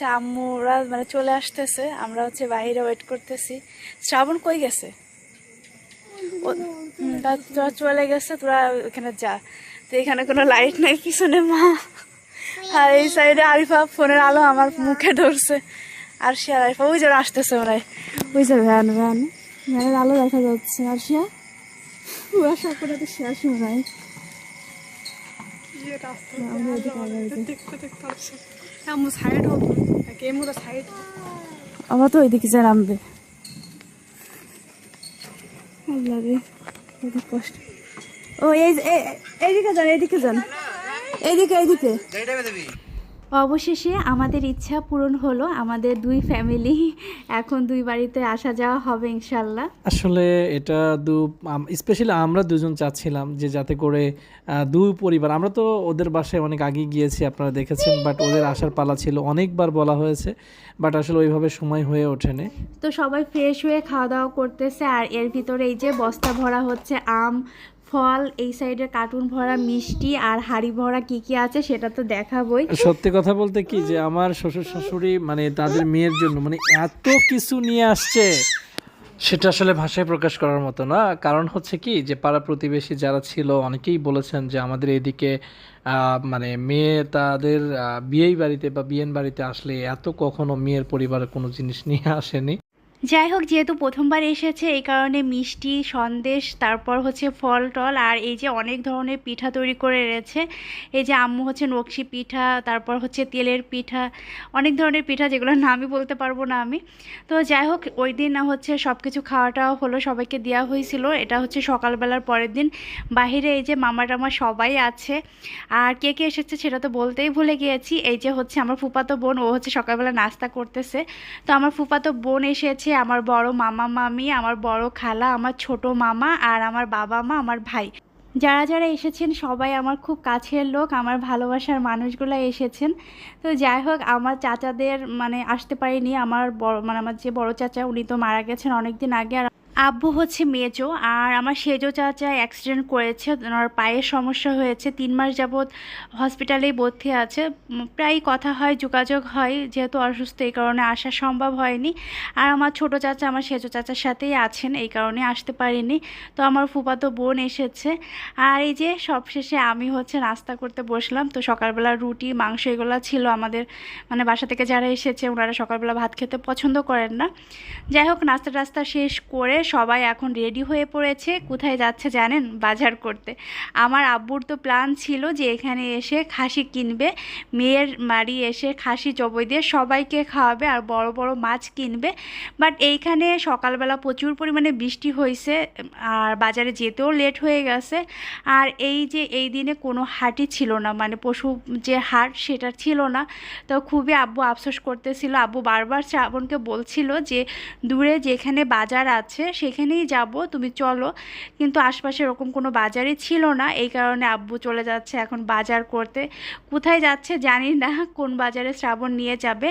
হচ্ছে আম্মুরা মানে চলে আসতেছে, আমরা হচ্ছে বাইরে ওয়েট করতেছি। শ্রাবণ কই গেছে? তোরা চলে গেছে, তোরা ওখানে যা। তো এখানে কোনো লাইট নাই পিছনে, মা। আর এই সাইডে আরিফা ফোনের আলো আমার মুখে ধরছে। আর সে আরিফা, ওই যে আসতেছে ওরাই ওই যে ভ্যান ভ্যান। ভ্যানের আলো দেখা যাচ্ছে। আর সে পুরো সাপড়ে তো শেষ মনে হয় যাই। আমার তো ওইদিকে যে নামবে। কষ্ট। ও এই যে- এই- এইদিকে যান এইদিকে যান। এইদিকে এইদিকে। অবশেষে আমাদের ইচ্ছা পূরণ হলো আমাদের দুই ফ্যামিলি এখন দুই বাড়িতে আসা যাওয়া হবে ইনশাল্লাহ। আসলে এটা দু স্পেশালি আমরা দুজন চাচ্ছিলাম যে যাতে করে দুই পরিবার আমরা তো ওদের বাসায় অনেক আগে গিয়েছি আপনারা দেখেছেন বাট ওদের আসার পালা ছিল অনেকবার বলা হয়েছে বাট আসলে ওইভাবে সময় হয়ে ওঠেনি। তো সবাই ফ্রেশ হয়ে খাওয়া দাওয়া করতেছে আর এর ভিতরে এই যে বস্তা ভরা হচ্ছে আম ফল, এই সাইডে কার্টুন ভরা মিষ্টি আর হাড়ি ভরা কি কি আছে সেটা তো দেখাবই। সত্যি কথা বলতে কি যে আমার শ্বশুর শাশুড়ি মানে তাদের মেয়ের জন্য মানে এত কিছু নিয়ে আসছে, সেটা আসলে ভাষায় প্রকাশ করার মতো না। কারণ হচ্ছে কি যে পাড়া প্রতিবেশী যারা ছিল, অনেকেই বলেছেন যে আমাদের এদিকে মানে মেয়ে তাদের বিয়েই বাড়িতে বা বিয়েন বাড়িতে আসলে এত কখনো মেয়ের পরিবারের কোনো জিনিস নিয়ে আসেনি। যাই হোক, যেহেতু প্রথমবার এসেছে, এই কারণে মিষ্টি, সন্দেশ, তারপর হচ্ছে ফল টল, আর এই যে অনেক ধরনের পিঠা তৈরি করে এনেছে। এই যে আম্মু হচ্ছে নকশি পিঠা, তারপর হচ্ছে তেলের পিঠা, অনেক ধরনের পিঠা যেগুলোর নামই বলতে পারব না আমি। তো যাই হোক, ওই দিন না হচ্ছে সব কিছু খাওয়াটাও হলো, সবাইকে দেওয়া হয়েছিল। এটা হচ্ছে সকালবেলার পরের দিন। বাহিরে এই যে মামা টামা সবাই আছে। আর কে কে এসেছে সেটা তো বলতেই ভুলে গিয়েছি। এই যে হচ্ছে আমার ফুপাতো বোন, ও হচ্ছে সকালবেলা নাস্তা করতেছে। তো আমার ফুপাতো বোন এসেছে আমার বড় মামা মামি, আমার বড় খালা, আমার ছোট মামা আর আমার বাবা মা, আমার ভাই। যারা যারা এসেছেন, সবাই আমার খুব কাছের লোক, আমার ভালোবাসার মানুষগুলো এসেছেন। তো যাই হোক, আমার চাচাদের মানে আসতে পারিনি, আমার বড় মানে আমার যে বড় চাচা, উনি তো মারা গেছেন অনেক দিন আগে আর আব্বু হচ্ছে মেজো আর আমার সেজো চাচা অ্যাক্সিডেন্ট করেছে, ওনার পায়ের সমস্যা হয়েছে, তিন মাস যাবৎ হসপিটালেই ভর্তি আছে। প্রায় কথা হয়, যোগাযোগ হয়, যেহেতু অসুস্থ, এই কারণে আসা সম্ভব হয়নি। আর আমার ছোট চাচা আমার সেজো চাচার সাথেই আছেন, এই কারণে আসতে পারিনি। তো আমার ফুপাতো বোন এসেছে। আর এই যে সবশেষে আমি হচ্ছে নাস্তা করতে বসলাম। তো সকালবেলা রুটি, মাংস এগুলো ছিল আমাদের। মানে বাসা থেকে যারা এসেছে, ওনারা সকালবেলা ভাত খেতে পছন্দ করেন না। যাই হোক নাস্তা টাস্তা শেষ করে সবাই এখন রেডি হয়ে পড়েছে। কোথায় যাচ্ছে জানেন? বাজার করতে। আমার আব্বুর তো প্ল্যান ছিল যে এখানে এসে খাসি কিনবে। মেয়ের বাড়ি এসে খাসি জবই দিয়ে সবাইকে খাওয়াবে আর বড় বড় মাছ কিনবে। বাট এইখানে সকালবেলা প্রচুর পরিমাণে বৃষ্টি হয়েছে আর বাজারে যেতেও লেট হয়ে গেছে। আর এই যে এই দিনে কোনো হাটই ছিল না মানে পশু যে হাট সেটা ছিল না। তো খুবই আব্বু আফসোস করতেছিল। আব্বু বারবার শ্রাবণকে বলছিল যে দূরে যেখানে বাজার আছে সেখানেই যাব, তুমি চলো। কিন্তু আশপাশে এরকম কোনো বাজারই ছিল না, এই কারণে আব্বু চলে যাচ্ছে এখন বাজার করতে। কোথায় যাচ্ছে জানি না, কোন বাজারে শ্রাবণ নিয়ে যাবে।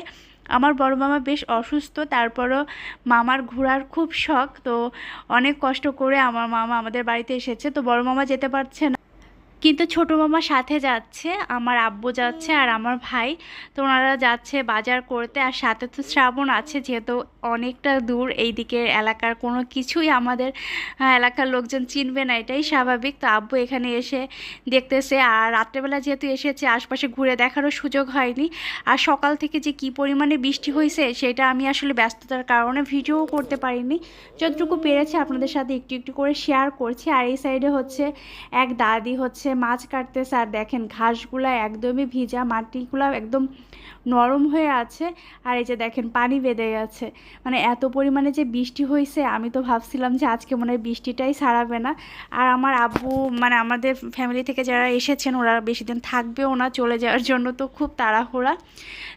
আমার বড় মামা বেশ অসুস্থ, তারপরও মামার ঘোরার খুব শখ। তো অনেক কষ্ট করে আমার মামা আমাদের বাড়িতে এসেছে। তো বড় মামা যেতে পারছে না। কিন্তু ছোট মামা সাথে যাচ্ছে, আমার আব্বু যাচ্ছে আর আমার ভাই। তো ওনারা যাচ্ছে বাজার করতে আর সাথে তো শ্রাবণ আছে, যেহেতু অনেকটা দূর এই দিকের এলাকার কোনো কিছুই আমাদের এলাকার লোকজন চিনবে না, এটাই স্বাভাবিক। তো আব্বু এখানে এসে দেখতেছে আর রাত্রেবেলা যেহেতু এসেছে, আশপাশে ঘুরে দেখারও সুযোগ হয়নি। আর সকাল থেকে যে কি পরিমাণে বৃষ্টি হয়েছে, সেটা আমি আসলে ব্যস্ততার কারণে ভিডিও করতে পারিনি। যতটুকু পেরেছে আপনাদের সাথে একটু একটু করে শেয়ার করছি। আর এই সাইডে হচ্ছে এক দাদি হচ্ছে মাছ কাটতেছে আর দেখেন ঘাসগুলা একদমই ভিজা, মাটিগুলো একদম নরম হয়ে আছে। আর এই যে দেখেন পানি বেঁধে গেছে। মানে এত পরিমাণে যে বৃষ্টি হয়েছে আমি তো ভাবছিলাম যে আজকে মনে হয় বৃষ্টিটাই সারাবে না। আর আমার আব্বু মানে আমাদের ফ্যামিলি থেকে যারা এসেছেন, ওরা বেশি দিন থাকবেও না, চলে যাওয়ার জন্য তো খুব তাড়াহুড়া।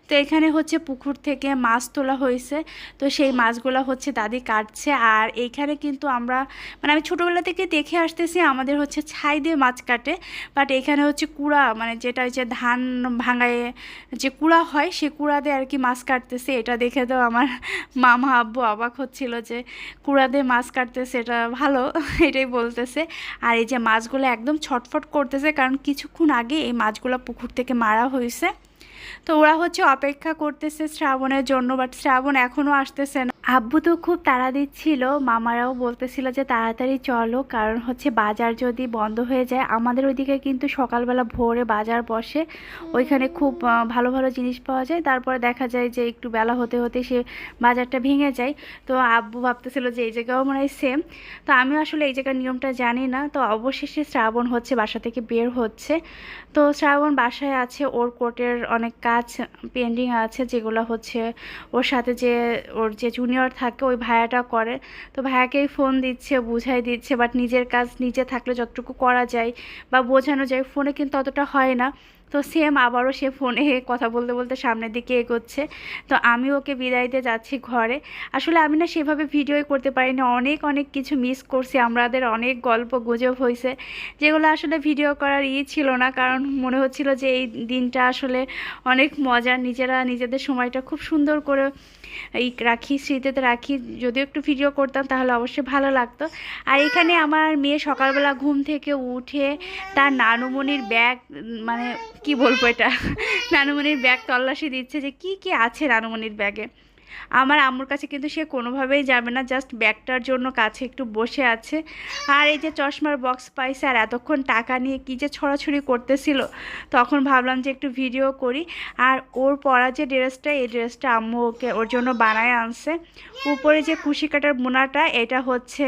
তো এখানে হচ্ছে পুকুর থেকে মাছ তোলা হয়েছে তো সেই মাছগুলো হচ্ছে দাদি কাটছে। আর এইখানে কিন্তু আমরা মানে আমি ছোটোবেলা থেকে দেখে আসতেছি, আমাদের হচ্ছে ছাই দিয়ে মাছ কাটে। বাট এখানে হচ্ছে কুড়া মানে যেটা হচ্ছে ধান ভাঙায় যে কুড়া হয়, সে কুড়া দিয়ে আর কি মাছ কাটতেছে। এটা দেখে তো আমার মামা, আব্বু অবাক হচ্ছিল যে কুড়া দিয়ে মাছ কাটতেছে, এটা ভালো, এটাই বলতেছে। আর এই যে মাছগুলো একদম ছটফট করতেছে, কারণ কিছুক্ষণ আগে এই মাছগুলো পুকুর থেকে মারা হয়েছে। তো ওরা হচ্ছে অপেক্ষা করতেছে শ্রাবণের জন্য বাট শ্রাবণ এখনও আসতেছে না। আব্বু তো খুব তাড়া দিচ্ছিল মামারাও বলতেছিল যে তাড়াতাড়ি চলো, কারণ হচ্ছে বাজার যদি বন্ধ হয়ে যায়, আমাদের ওইদিকে কিন্তু সকালবেলা ভোরে বাজার বসে, ওইখানে খুব ভালো ভালো জিনিস পাওয়া যায়। তারপরে দেখা যায় যে একটু বেলা হতে হতে সে বাজারটা ভেঙে যায়। তো আব্বু ভাবতেছিল যে এই জায়গাও মনে হয় সেম তো আমিও আসলে এই জায়গার নিয়মটা জানি না। তো অবশেষে শ্রাবণ হচ্ছে, বাসা থেকে বের হচ্ছে। তো শ্রাবণ বাসায় আছে, ওর কোর্টের অনেক কাজ পেন্ডিং আছে যেগুলো হচ্ছে ওর সাথে যে ওর যে জুনিয়র থাকে ওই ভায়াটা করে। তো ভায়াকেই ফোন দিচ্ছে, বুঝাই দিচ্ছে বাট নিজের কাজ নিজে থাকলে যতটুকু করা যায় বা বোঝানো যায় ফোনে কিন্তু অতটা হয় না। তো সেম আবারও সে ফোনে কথা বলতে বলতে সামনের দিকে এগোচ্ছে। তো আমি ওকে বিদায় দিয়ে যাচ্ছি ঘরে। আসলে আমি না সেভাবে ভিডিওই করতে পারিনি। অনেক অনেক কিছু মিস করছি। আমাদের অনেক গল্প গুজব হয়েছে, যেগুলো আসলে ভিডিও করার ই ছিল না। কারণ মনে হচ্ছিল যে এই দিনটা আসলে অনেক মজার। নিজেরা নিজেদের সময়টা খুব সুন্দর করে এই রাখি, স্মৃতিতে রাখি। যদিও একটু ভিডিও করতাম, তাহলে অবশ্যই ভালো লাগতো। আর এখানে আমার মেয়ে সকালবেলা ঘুম থেকে উঠে তার নানুমণির ব্যাগ মানে কি বলব এটা? নানুমণির ব্যাগ তল্লাশি দিচ্ছে যে কি কি আছে নানুমণির ব্যাগে। আমার আম্মুর কাছে কিন্তু সে কোনোভাবেই যাবে না জাস্ট ব্যাগটার জন্য কাছে একটু বসে আছে। আর এই যে চশমার বক্স পাইছে আর এতক্ষণ টাকা নিয়ে কী যে ছড়াছড়ি করতেছিল, তখন ভাবলাম যে একটু ভিডিও করি। আর ওর পরা যে ড্রেসটা, এই ড্রেসটা আম্মু ওকে ওর জন্য বানায় আনছে। উপরে যে কুশি কাটার মোনাটা এটা হচ্ছে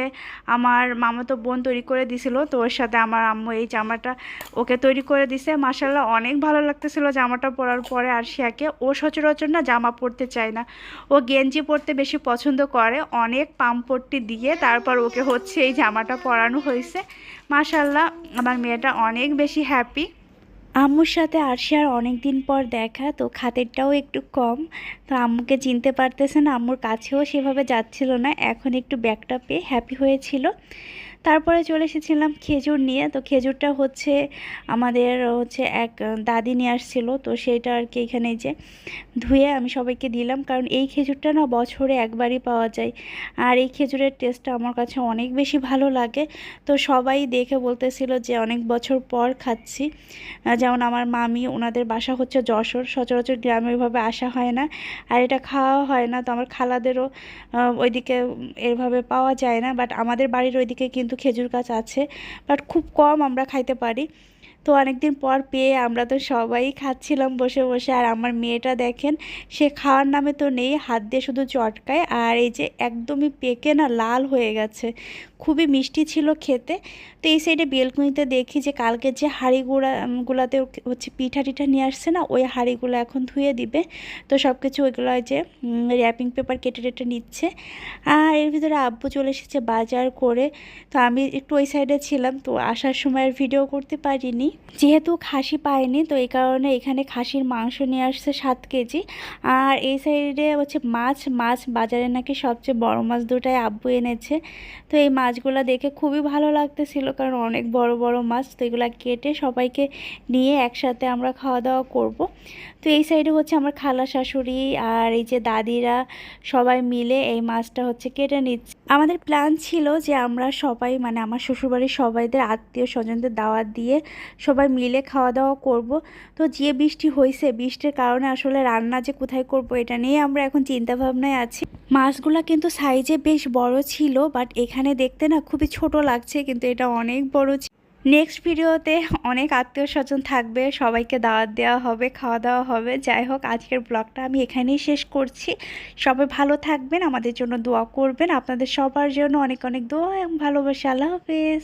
আমার মামাতো বোন তৈরি করে দিছিল। তো ওর সাথে আমার আম্মু এই জামাটা ওকে তৈরি করে দিছে। মাসাল্লাহ অনেক ভালো লাগতেছিল জামাটা পরার পরে। আর সে শিয়াকে ও সচরাচর না জামা পরতে চায় না। ও গেঞ্জি পরতে বেশি পছন্দ করে, অনেক পাম্পট্টি দিয়ে তারপর ওকে হচ্ছে এই জামাটা পরানো হয়েছে। মাসাল্লাহ আমার মেয়েটা অনেক বেশি হ্যাপি আম্মুর সাথে আরশিয়ার অনেক দিন পর দেখা, তো খাতেরটাও একটু কম। তো আম্মুকে চিনতে পারতেছে না আম্মুর কাছেও সেভাবে যাচ্ছিল না, এখন একটু ব্যাগটা পেয়ে হ্যাপি হয়েছিল। তারপরে চলে এসেছিলাম খেজুর নিয়ে। তো খেজুরটা হচ্ছে আমাদের হচ্ছে এক দাদি নিয়ে আসছিল। তো সেটা আর কি এখানে যে ধুয়ে আমি সবাইকে দিলাম। কারণ এই খেজুরটা না বছরে একবারই পাওয়া যায়। আর এই খেজুরের টেস্টটা আমার কাছে অনেক বেশি ভালো লাগে। তো সবাই দেখে বলতেছিল যে অনেক বছর পর খাচ্ছি। যেমন আমার মামি, ওনাদের বাসা হচ্ছে যশোর। সচরাচর গ্রামে ওইভাবে আসা হয় না। আর এটা খাওয়া হয় না। তো আমার খালাদেরও ওইদিকে এভাবে পাওয়া যায় না। বাট আমাদের বাড়ির ওইদিকে কিন্তু খেজুর গাছ আছে বাট খুব কম আমরা খাইতে পারি। তো অনেকদিন পর পেয়ে আমরা তো সবাই খাচ্ছিলাম বসে বসে। আর আমার মেয়েটা দেখেন, সে খাওয়ার নামে তো নেই, হাত দিয়ে শুধু চটকায়। আর এই যে একদমই পেকে না, লাল হয়ে গেছে। খুবই মিষ্টি ছিল খেতে। তো এই সাইডে বেলকুনিতে দেখি যে কালকে যে হাঁড়িগুড়া গুলাতে হচ্ছে পিঠা টিঠা নিয়ে আসছে না, ওই হাঁড়িগুলো এখন ধুয়ে দিবে। তো সব কিছু ওইগুলো যে র্যাপিং পেপার কেটে টেটে নিচ্ছে। আর এর ভিতরে আব্বু চলে এসেছে বাজার করে। তো আমি একটু ওই সাইডে ছিলাম, তো আসার সময় ভিডিও করতে পারিনি। যেহেতু খাসি পায়নি, তো এই কারণে এখানে খাসির মাংস নিয়ে আসছে সাত কেজি। আর এই সাইডে হচ্ছে মাছ মাছ বাজারে নাকি সবচেয়ে বড় মাছ দুটাই আব্বু এনেছে। তো এই মাছগুলো দেখে খুবই ভালো লাগতেছিল, কারণ অনেক বড় বড় মাছ। তো এগুলো কেটে সবাইকে নিয়ে একসাথে আমরা খাওয়া দাওয়া করব। তো এই সাইডে হচ্ছে আমার খালা শাশুড়ি আর এই যে দাদিরা সবাই মিলে এই মাছটা হচ্ছে কেটে নিচ্ছে। আমাদের প্ল্যান ছিল যে আমরা সবাই মানে আমার শ্বশুরবাড়ির সবাইদের, আত্মীয় স্বজনদের দাওয়াত দিয়ে সবাই মিলে খাওয়া দাওয়া করব। তো যে বৃষ্টি হয়েছে বৃষ্টির কারণে আসলে রান্না যে কোথায় করব এটা নিয়ে আমরা এখন চিন্তা ভাবনায় আছি। মাছগুলো কিন্তু সাইজে বেশ বড় ছিল বাট এখানে দেখতে না খুবই ছোট লাগছে, কিন্তু এটা অনেক বড় ছিল নেক্সট ভিডিওতে অনেক আত্মীয় স্বজন থাকবে, সবাইকে দাওয়াত দেওয়া হবে, খাওয়া দাওয়া হবে। যাই হোক, আজকের ব্লগটা আমি এখানেই শেষ করছি। সবাই ভালো থাকবেন, আমাদের জন্য দোয়া করবেন। আপনাদের সবার জন্য অনেক অনেক দোয়া এবং ভালোবাসা। আল্লাহ হাফেজ।